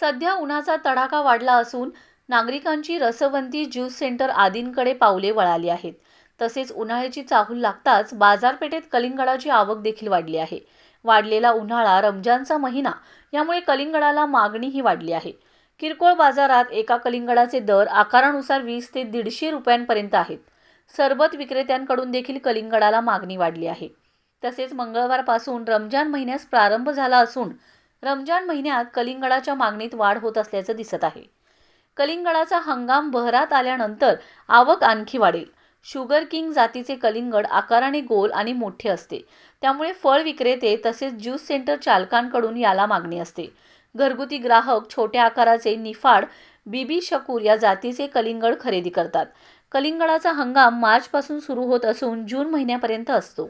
सध्या उन्हाचा तडाखा वाढला असून नागरिकांची रसवंती ज्यूस सेंटर आदींकडे पावले वळाली आहेत. तसेच उन्हाळ्याची चाहूल लागताच बाजारपेठेत कलिंगडाची आवक देखील वाढली आहे. वाढलेला उन्हाळा रमजानचा महिना यामुळे कलिंगडाला मागणीही वाढली आहे. किरकोळ बाजारात एका कलिंगडाचे दर आकारानुसार वीस ते दीडशे रुपयांपर्यंत आहेत. सरबत विक्रेत्यांकडून देखील कलिंगडाला मागणी वाढली आहे. तसेच मंगळवारपासून रमजान महिन्यास प्रारंभ झाला असून रमजान महिन्यात कलिंगडाच्या मागणीत वाढ होत असल्याचं दिसत आहे. कलिंगडाचा हंगाम बहरात आल्यानंतर आवक आणखी वाढेल. शुगर किंग जातीचे कलिंगड आकाराने गोल आणि मोठे असते. त्यामुळे फळ विक्रेते तसेच ज्यूस सेंटर चालकांकडून याला मागणी असते. घरगुती ग्राहक छोट्या आकाराचे निफाड बीबी शकूर या जातीचे कलिंगड खरेदी करतात. कलिंगडाचा हंगाम मार्चपासून सुरू होत असून जून महिन्यापर्यंत असतो.